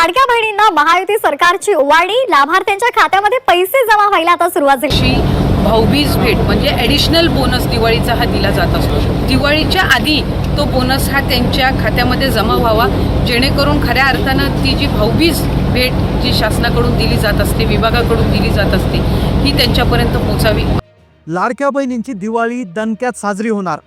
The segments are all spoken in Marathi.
लाडक्या बहिणींना महायुती सरकारची ओवाळणी लाभार्थ्यांच्या खात्यामध्ये पैसे जमा व्हायला आता सुरुवात झाली. भाऊबीज भेट म्हणजे ॲडिशनल बोनस दिवाळीचा हा दिला जात असतो. दिवाळीच्या आधी तो बोनस हा त्यांच्या खात्यामध्ये जमा व्हावा जेणेकरून खऱ्या अर्थानं ती जी भाऊबीज भेट जी शासनाकडून दिली जात असते विभागाकडून दिली जात असते ही त्यांच्यापर्यंत पोचावी लाडक्या बहिणींची दिवाळी दणक्यात साजरी होणार.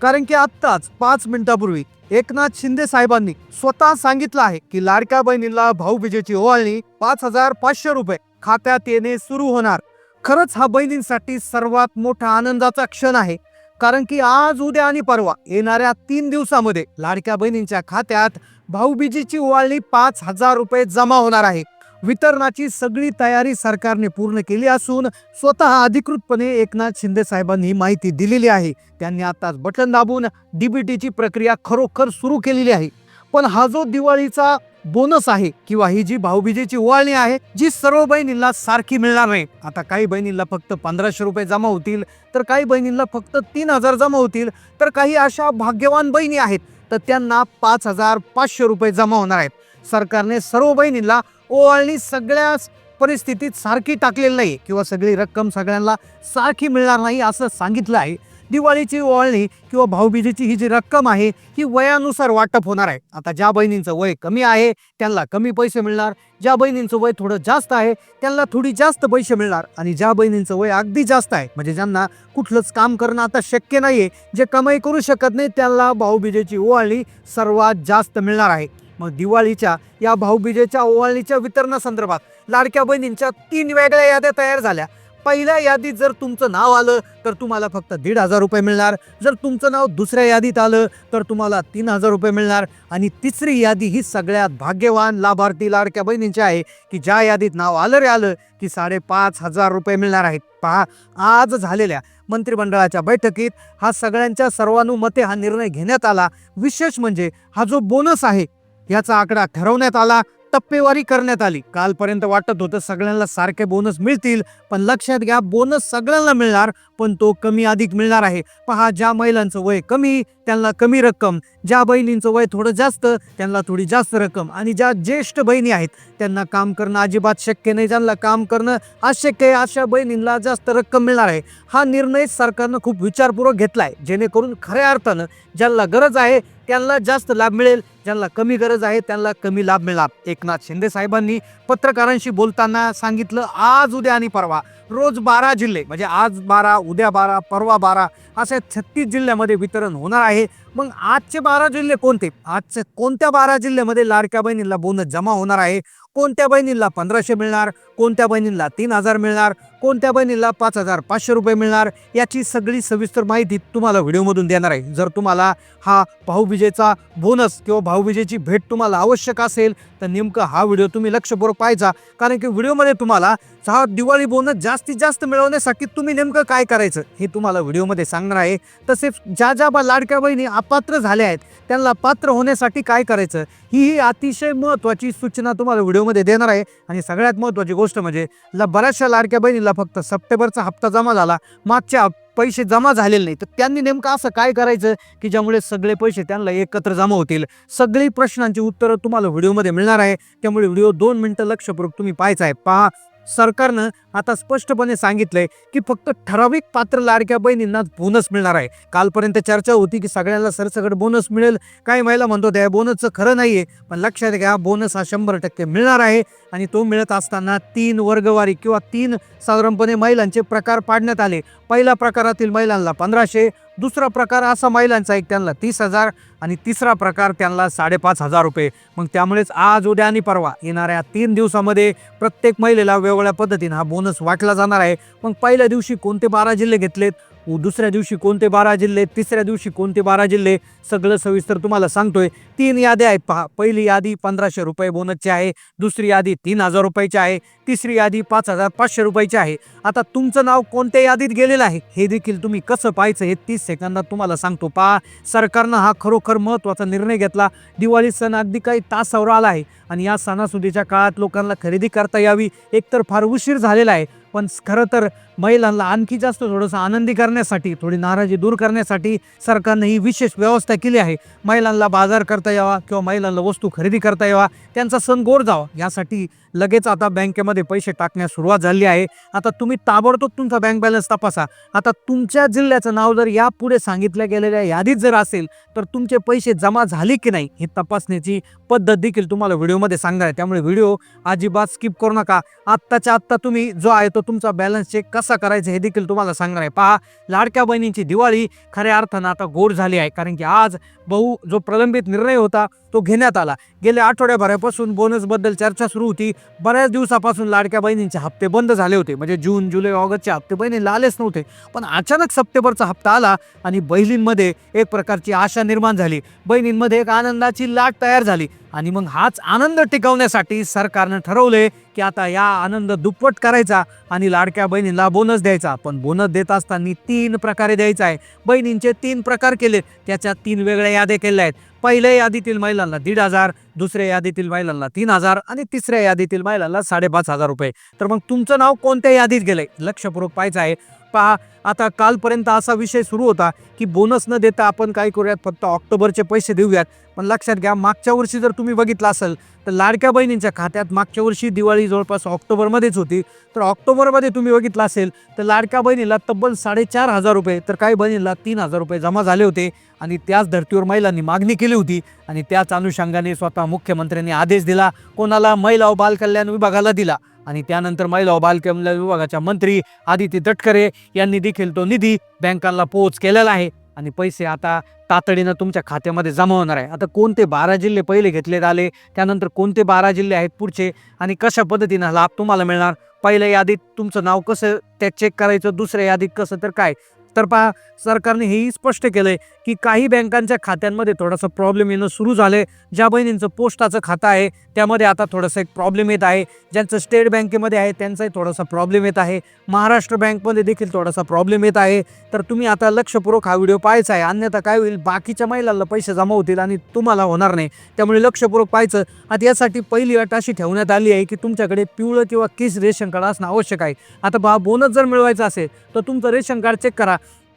कारण की आत्ताच पाच मिनिटापूर्वी एकनाथ शिंदे साहेबांनी स्वतः सांगितलं आहे की लाडक्या बहिणीला भाऊबीजेची ओवाळणी पाच हजार पाचशे रुपये खात्यात येणे सुरू होणार. खरंच हा बहिणींसाठी सर्वात मोठा आनंदाचा क्षण आहे. कारण की आज उद्या आणि परवा येणाऱ्या तीन दिवसामध्ये लाडक्या बहिणींच्या खात्यात भाऊबीजेची ओवाळणी पाच हजार रुपये जमा होणार आहे. वितरणाची सगळी तयारी सरकारने पूर्ण केली असून स्वतः अधिकृतपणे एकनाथ शिंदे साहेबांनी ही माहिती दिलेली आहे. त्यांनी आताच बटन दाबून डीबीटीची प्रक्रिया खरोखर सुरू केलेली आहे. पण हा जो दिवाळीचा बोनस आहे किंवा ही जी भाऊबीजेची ओवाळणी आहे जी सर्व बहिणींना सारखी मिळणार नाही. आता काही बहिणींना फक्त पंधराशे रुपये जमा होतील तर काही बहिणींना फक्त तीन हजार जमा होतील तर काही अशा भाग्यवान बहिणी आहेत तर त्यांना पाच हजार पाचशे रुपये जमा होणार आहेत. सरकारने सर्व बहिणींना ओवाळणी सगळ्याच परिस्थितीत सारखी टाकलेली नाही किंवा सगळी रक्कम सगळ्यांना सारखी मिळणार नाही असं सांगितलं आहे. दिवाळीची ओवाळणी किंवा भाऊबीजेची ही जी रक्कम आहे ही वयानुसार वाटप होणार आहे. आता ज्या बहिणींचं वय कमी आहे त्यांना कमी पैसे मिळणार. ज्या बहिणींचं वय थोडं जास्त आहे त्यांना थोडी जास्त पैसे मिळणार. आणि ज्या बहिणींचं वय अगदी जास्त आहे म्हणजे ज्यांना कुठलंच काम करणं आता शक्य नाहीये जे कमाई करू शकत नाही त्यांना भाऊबीजेची ओवाळणी सर्वात जास्त मिळणार आहे. मग दिवाळीच्या या भाऊबीजेच्या ओवाळणीच्या वितरणासंदर्भात लाडक्या बहिणींच्या तीन वेगळ्या याद्या तयार झाल्या. पहिल्या यादीत जर तुमचं नाव आलं तर तुम्हाला फक्त दीड हजार रुपये मिळणार. जर तुमचं नाव दुसऱ्या यादीत आलं तर तुम्हाला तीन हजार रुपये मिळणार. आणि तिसरी यादी ही सगळ्यात भाग्यवान लाभार्थी लाडक्या बहिणींची आहे की ज्या यादीत नाव आलं रे आलं की साडेपाच हजार रुपये मिळणार आहेत. पहा आज झालेल्या मंत्रिमंडळाच्या बैठकीत हा सगळ्यांच्या सर्वानुमते हा निर्णय घेण्यात आला. विशेष म्हणजे हा जो बोनस आहे याचा आकडा ठरवण्यात आला टप्पेवारी करण्यात आली. कालपर्यंत वाटत होतं सगळ्यांना सारखे बोनस मिळतील पण लक्षात घ्या बोनस सगळ्यांना मिळणार पण तो कमी अधिक मिळणार आहे. पहा ज्या महिलांचं वय कमी त्यांना कमी रक्कम ज्या बहिणींचं वय थोडं जास्त त्यांना थोडी जास्त रक्कम. आणि ज्या ज्येष्ठ बहिणी आहेत त्यांना काम करणं अजिबात शक्य नाही. ज्यांना काम करणं अशक्य आहे अशा बहिणींना जास्त रक्कम मिळणार आहे. हा निर्णय सरकारनं खूप विचारपूर्वक घेतला आहे जेणेकरून खऱ्या अर्थानं ज्यांना गरज आहे त्यांना जास्त लाभ मिळेल. ज्यांना कमी गरज आहे त्यांना कमी लाभ मिळणार. एकनाथ शिंदे साहेबांनी पत्रकारांशी बोलताना सांगितलं आज उद्या आणि परवा. रोज बारा जिल्हे म्हणजे आज बारा उद्या बारा परवा बारा असे छत्तीस जिल्ह्यामध्ये वितरण होणार आहे. आहे मग आजचे बारा जिल्हे कोणते? आजचे कोणत्या बारा जिल्ह्यामध्ये लाडक्या बहिणींना बोनस जमा होणार आहे? कोणत्या बहिणींना पंधराशे मिळणार? कोणत्या बहिणींना तीन हजार मिळणार? कोणत्या बहिणीला पाच हजार पाचशे रुपये मिळणार? याची सगळी सविस्तर माहिती तुम्हाला व्हिडिओमधून देणार आहे. जर तुम्हाला हा भाऊबीजेचा बोनस किंवा भाऊबीजेची भेट तुम्हाला आवश्यक असेल तर नेमकं हा व्हिडिओ तुम्ही लक्षपूर्वक पाहायचा. कारण की व्हिडिओमध्ये तुम्हाला हा दिवाळी बोनस जास्तीत जास्त मिळवण्यासाठी तुम्ही नेमकं काय करायचं हे तुम्हाला व्हिडिओमध्ये सांगणार आहे. तसेच ज्या ज्या बा- लाडक्या बहिणी अपात्र झाले आहेत. त्यांना पात्र होण्यासाठी काय करायचं? ही ही अतिशय महत्त्वाची सूचना तुम्हाला व्हिडिओमध्ये देणार आहे. आणि सगळ्यात महत्त्वाची गोष्ट म्हणजे ला बऱ्याचशा लाडक्या बहिणीला फक्त सप्टेंबरचा हप्ता जमा झाला. मागच्या पैसे जमा झालेले नाही तर त्यांनी नेमकं असं काय करायचं? की ज्यामुळे सगळे पैसे त्यांना एकत्र जमा होतील. सगळी प्रश्नांची उत्तरं तुम्हाला व्हिडिओमध्ये मिळणार आहे. त्यामुळे व्हिडिओ दोन मिनटं लक्षपूर्वक तुम्ही पाहायचा आहे. पहा. सरकारनं आता स्पष्टपणे सांगितलंय की फक्त ठराविक पात्र लाडक्या बहिणींना बोनस मिळणार आहे. कालपर्यंत चर्चा होती की सगळ्यांना सरसकट बोनस मिळेल. काही महिला म्हणतो त्या बोनसचं खरं नाहीये पण लक्षात घ्या बोनस हा शंभर टक्के मिळणार आहे. आणि तो मिळत असताना तीन वर्गवारी किंवा तीन साधारणपणे महिलांचे प्रकार पाडण्यात आले. पहिल्या प्रकारातील महिलांना पंधराशे दुसरा प्रकार असा महिलांचा एक त्यांना तीस हजार आणि तिसरा प्रकार त्यांना साडेपाच हजार रुपये. मग त्यामुळेच आज उद्या आणि परवा येणाऱ्या तीन दिवसामध्ये प्रत्येक महिलेला वेगवेगळ्या पद्धतीनं हा बोनस वाटला जाणार आहे. मग पहिल्या दिवशी कोणते बारा जिल्हे घेतलेत? दुसऱ्या दिवशी कोणते बारा जिल्हे तिसऱ्या दिवशी कोणते बारा जिल्हे सगळं सविस्तर तुम्हाला सांगतोय. तीन याद्या आहेत पहा. पहिली यादी पंधराशे रुपये बोनसची आहे. दुसरी यादी तीन हजार रुपयाची आहे. तिसरी यादी पाच हजार पाचशे रुपयाची आहे. आता तुमचं नाव कोणत्या यादीत गेलेलं आहे? हे देखील तुम्ही कसं पाहायचं हे तीस सेकंदात तुम्हाला सांगतो. पहा. सरकारनं हा खरोखर महत्त्वाचा निर्णय घेतला. दिवाळी सण अगदी काही तासावर आला आहे. आणि या सणासुदीच्या काळात लोकांना खरेदी करता यावी एकतर फार उशीर झालेला आहे. पण खरं तर महिलांना आणखी जास्त थोडंसं आनंदी करण्यासाठी थोडी नाराजी दूर करण्यासाठी सरकारने ही विशेष व्यवस्था केली आहे. महिलांना बाजार करता यावा किंवा महिलांना वस्तू खरेदी करता यावा त्यांचा सण गोड जावा यासाठी लगेच आता बँकेमध्ये पैसे टाकण्यास सुरुवात झाली आहे. आता तुम्ही ताबडतोब तुमचा बँक बॅलन्स तपासा. आता तुमच्या जिल्ह्याचं नाव जर यापुढे सांगितल्या गेलेल्या यादीत जर असेल तर तुमचे पैसे जमा झाले की नाही हे तपासण्याची पद्धत देखील तुम्हाला व्हिडिओमध्ये सांगणार आहे. त्यामुळे व्हिडिओ अजिबात स्किप करू नका. आत्ताच्या आत्ता तुम्ही जो आहे तो तुमचा बॅलन्स चेक कसा करायचा हे देखील तुम्हाला सांगणार आहे. पहा लाडक्या बहिणींची दिवाळी खऱ्या अर्थानं आता गोड झाली आहे. कारण की आज बहु जो प्रलंबित निर्णय होता तो घेण्यात आला. गेल्या आठवड्याभरापासून बोनसबद्दल चर्चा सुरू होती. बऱ्याच दिवसापासून लाडक्या बहिणींचे हप्ते बंद झाले होते. म्हणजे जून जुलै ऑगस्टचे हप्ते बहिणीला आलेच नव्हते. पण अचानक सप्टेंबरचा हप्ता आला आणि बहिणींमध्ये एक प्रकारची आशा निर्माण झाली. बहिणींमध्ये एक आनंदाची लाट तयार झाली. आणि मग हाच आनंद टिकवण्यासाठी सरकारनं ठरवले की आता या आनंद दुप्पट करायचा आणि लाडक्या बहिणीला बोनस द्यायचा. पण बोनस देत असताना तीन प्रकारे द्यायचा आहे बहिणींचे तीन प्रकार केले त्याच्या तीन वेगळ्या याद्या केल्या आहेत. पहिल्या यादीतील महिलांना दीड हजार दुसऱ्या यादीतील महिलांना तीन हजार आणि तिसऱ्या यादीतील महिलांना साडेपाच हजार रुपये. तर मग तुमचं नाव कोणत्या यादीत गेलंय? लक्षपूर्वक पाहायचं आहे. पहा आता कालपर्यंत असा विषय सुरू होता की बोनस न देता आपण काय करूयात? फक्त ऑक्टोबरचे पैसे देऊयात. पण लक्षात घ्या मागच्या वर्षी जर तुम्ही बघितलं असेल तर लाडक्या बहिणींच्या खात्यात मागच्या वर्षी दिवाळी जवळपास ऑक्टोबरमध्येच होती. तर ऑक्टोबरमध्ये तुम्ही बघितलं असेल तर लाडक्या बहिणीला तब्बल साडेचार हजार रुपये तर काही बहिणीला तीन हजार रुपये जमा झाले होते. आणि त्याच धर्तीवर महिलांनी मागणी केली होती. आणि त्याच अनुषंगाने स्वतः मुख्यमंत्र्यांनी आदेश दिला कोणाला महिला व बालकल्याण विभागाला दिला आणि त्यानंतर महिला व बालकल्याण विभागाच्या मंत्री आदिती तटकरे यांनी देखील तो निधी बँकांना पोच केलेला आहे. आणि पैसे आता तातडीनं तुमच्या खात्यामध्ये जमा होणार आहे. आता कोणते बारा जिल्हे पहिले घेतलेत आले त्यानंतर कोणते बारा जिल्हे आहेत पुढचे आणि कशा पद्धतीनं लाभ तुम्हाला मिळणार? पहिल्या यादीत तुमचं नाव कसं त्या चेक करायचं दुसऱ्या यादीत कसं तर काय? तर पहा सरकारने हेही स्पष्ट केलंय की काही बँकांच्या खात्यांमध्ये थोडासा प्रॉब्लेम येणं सुरू झालं आहे ज्या बहिणींचं पोस्टाचं खातं आहे त्यामध्ये आता थोडासा एक प्रॉब्लेम येत आहे. ज्यांचं स्टेट बँकेमध्ये आहे त्यांचाही थोडासा प्रॉब्लेम येत आहे. महाराष्ट्र बँकमध्ये देखील थोडासा प्रॉब्लेम येत आहे. तर तुम्ही आता लक्षपूर्वक हा व्हिडिओ पाहायचा आहे. अन्यथा काय होईल बाकीच्या महिलांना पैसे जमा होतील आणि तुम्हाला होणार नाही. त्यामुळे लक्षपूर्वक पाहायचं. आता यासाठी पहिली अट अशी ठेवण्यात आली आहे की तुमच्याकडे पिवळं किंवा किस रेशन कार्ड असणं आवश्यक आहे. आता बा बोनस जर मिळवायचा असेल तर तुमचं रेशन कार्ड चेक करा.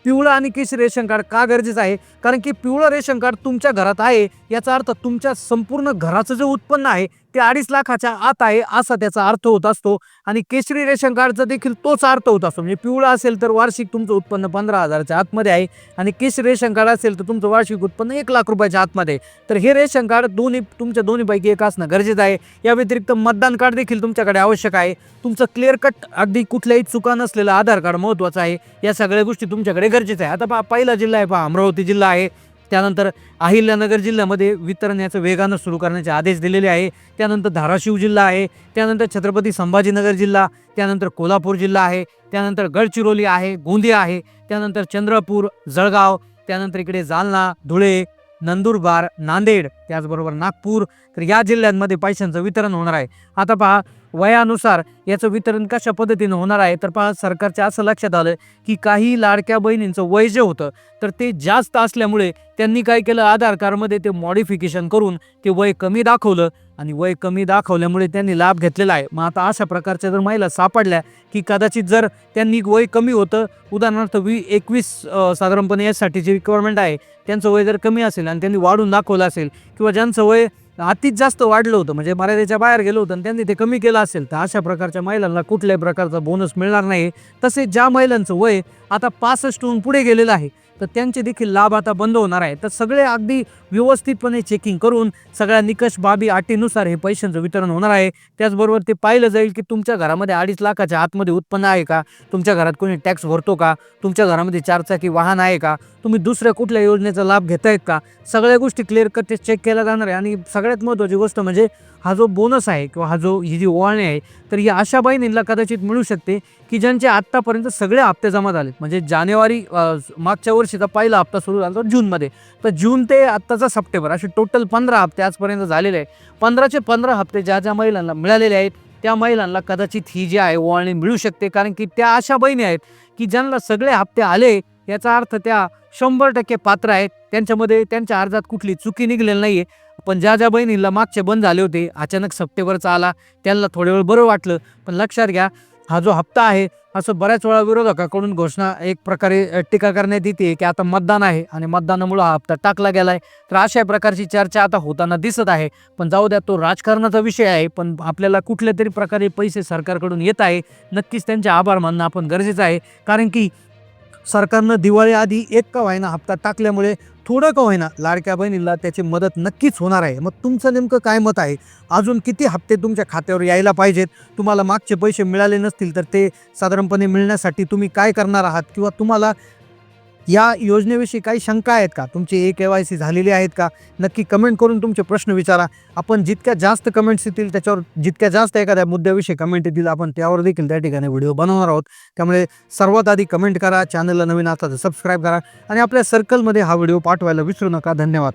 पिवळं आणि केश रेशन कार्ड का गरजेचं आहे? कारण की पिवळं रेशन कार्ड तुमच्या घरात आहे याचा अर्थ तुमच्या संपूर्ण घराचं जे उत्पन्न आहे ते अडीच लाखाच्या आत आहे असा त्याचा अर्थ होत असतो. आणि केशरी रेशन कार्डचा देखील तोच अर्थ होत असतो. म्हणजे पिवळं असेल तर वार्षिक तुमचं उत्पन्न पंधरा हजाराच्या आतमध्ये आहे. आणि केशरी रेशन कार्ड असेल तर तुमचं वार्षिक उत्पन्न एक लाख रुपयाच्या आतमध्ये आहे. तर हे रेशन कार्ड दोन्ही तुमच्या दोन्हीपैकी एक असणं गरजेचं आहे. या व्यतिरिक्त मतदान कार्ड देखील तुमच्याकडे आवश्यक आहे. तुमचं क्लिअर कट अगदी कुठल्याही चुका नसलेलं आधार कार्ड महत्त्वाचं आहे. या सगळ्या गोष्टी तुमच्याकडे गरजेचं आहे आता पहा पहिला जिल्हा आहे पहा अमरावती जिल्हा आहे. त्यानंतर अहिल्यानगर जिल्ह्यामध्ये वितरण याचं वेगानं सुरू करण्याचे आदेश दिलेले आहे. त्यानंतर धाराशिव जिल्हा आहे. त्यानंतर छत्रपती संभाजीनगर जिल्हा त्यानंतर कोल्हापूर जिल्हा आहे. त्यानंतर गडचिरोली आहे गोंदिया आहे. त्यानंतर चंद्रपूर जळगाव त्यानंतर इकडे जालना धुळे नंदुरबार नांदेड त्याचबरोबर नागपूर. तर या जिल्ह्यांमध्ये पैशांचं वितरण होणार आहे. आता पहा वयानुसार याचं वितरण कशा पद्धतीनं होणार आहे? तर पहा सरकारच्या असं लक्षात आलं की काही लाडक्या बहिणींचं वय जे होतं तर ते जास्त असल्यामुळे त्यांनी काय केलं? आधार कार्डमध्ये ते मॉडिफिकेशन करून ते वय कमी दाखवलं आणि वय कमी दाखवल्यामुळे त्यांनी लाभ घेतलेला आहे. मग आता अशा प्रकारच्या जर महिला सापडल्या की कदाचित जर त्यांनी वय कमी होतं उदाहरणार्थ वी एकवीस साधारणपणे यासाठी जी रिक्वायरमेंट आहे त्यांचं वय जर कमी असेल आणि त्यांनी वाढून दाखवलं असेल किंवा ज्यांचं वय अतिच जास्त वाढलं होतं. म्हणजे मर्यादेच्या बाहेर गेलं होतं आणि त्यांनी ते कमी केलं असेल तर अशा प्रकारच्या महिलांना कुठल्याही प्रकारचा बोनस मिळणार नाही. तसेच ज्या महिलांचं वय आता पासष्टहून पुढे गेलेलं आहे तर त्यांचे देखील लाभ आता बंद होणार आहे. तर सगळे अगदी व्यवस्थितपणे चेकिंग करून सगळ्या निकष बाबी अटीनुसार हे पैशांचं वितरण होणार आहे. त्याचबरोबर ते पाहिलं जाईल की तुमच्या घरामध्ये अडीच लाखाच्या आतमध्ये उत्पन्न आहे का? तुमच्या घरात कोणी टॅक्स भरतो का? तुमच्या घरामध्ये चारचाकी वाहन आहे का? तुम्ही दुसऱ्या कुठल्या योजनेचा लाभ घेतायत का? सगळ्या गोष्टी क्लिअर कट चेक केल्या जाणार आहे. आणि सगळ्यात महत्त्वाची गोष्ट म्हणजे हा जो बोनस आहे किंवा हा जो ही जी ओवाळणी आहे तर ही अशा बहिणींना कदाचित मिळू शकते की ज्यांचे आत्तापर्यंत सगळे हप्ते जमा झाले म्हणजे जानेवारी मागच्या वर्षीचा पहिला हप्ता सुरू झाला तो जूनमध्ये. तर जून ते आत्ता आत्ताचा सप्टेंबर असे टोटल पंधरा हप्ते आजपर्यंत झालेले आहे पंधराचे पंधरा हप्ते ज्या ज्या महिलांना मिळालेले आहेत त्या महिलांना कदाचित ही जी आहे ओवाळणी मिळू शकते. कारण की त्या अशा बहिणी आहेत की ज्यांना सगळे हप्ते आले याचा अर्थ त्या शंभर टक्के पात्र आहेत. त्यांच्यामध्ये त्यांच्या अर्जात कुठली चुकी निघलेली नाही आहे पण ज्या ज्या बहिणीला मागचे बंद झाले होते अचानक सप्टेंबरचा आला त्यांना थोडे वेळ बरं वाटलं. पण लक्षात घ्या हा जो हप्ता आहे असं बऱ्याच वेळा विरोधकाकडून घोषणा एक प्रकारे टीका करण्यात येते की आता मतदान आहे आणि मतदानामुळं हा हप्ता टाकला गेला आहे तर अशा प्रकारची चर्चा आता होताना दिसत आहे. पण जाऊ द्या तो राजकारणाचा विषय आहे पण आपल्याला कुठल्या तरी प्रकारे पैसे सरकारकडून येत आहे. नक्कीच त्यांचे आभार मानणं आपण गरजेचं आहे. कारण की सरकारनं दिवाळीआधी एक का व्हायना हप्ता टाकल्यामुळे थोडं का होईना लाडक्या बहिणीला त्याची मदत नक्कीच होणार आहे. मग तुमचं नेमकं काय मत आहे? अजून किती हप्ते तुमच्या खात्यावर यायला पाहिजेत? तुम्हाला मागचे पैसे मिळाले नसतील तर ते साधारणपणे मिळण्यासाठी तुम्ही काय करणार आहात? किंवा तुम्हाला या योजनेविषयी काही शंका आहेत का? तुमची ए के वाय सी झालेली आहेत का? नक्की कमेंट करून तुमचे प्रश्न विचारा. आपण जितक्या जास्त कमेंट्स येतील त्याच्यावर जितक्या जास्त एखाद्या मुद्द्याविषयी कमेंट येतील आपण त्यावर देखील त्या ठिकाणी व्हिडिओ बनवणार आहोत. त्यामुळे सर्वात आधी कमेंट करा चॅनलला नवीन आता सबस्क्राईब करा आणि आपल्या सर्कलमध्ये हा व्हिडिओ पाठवायला विसरू नका. धन्यवाद.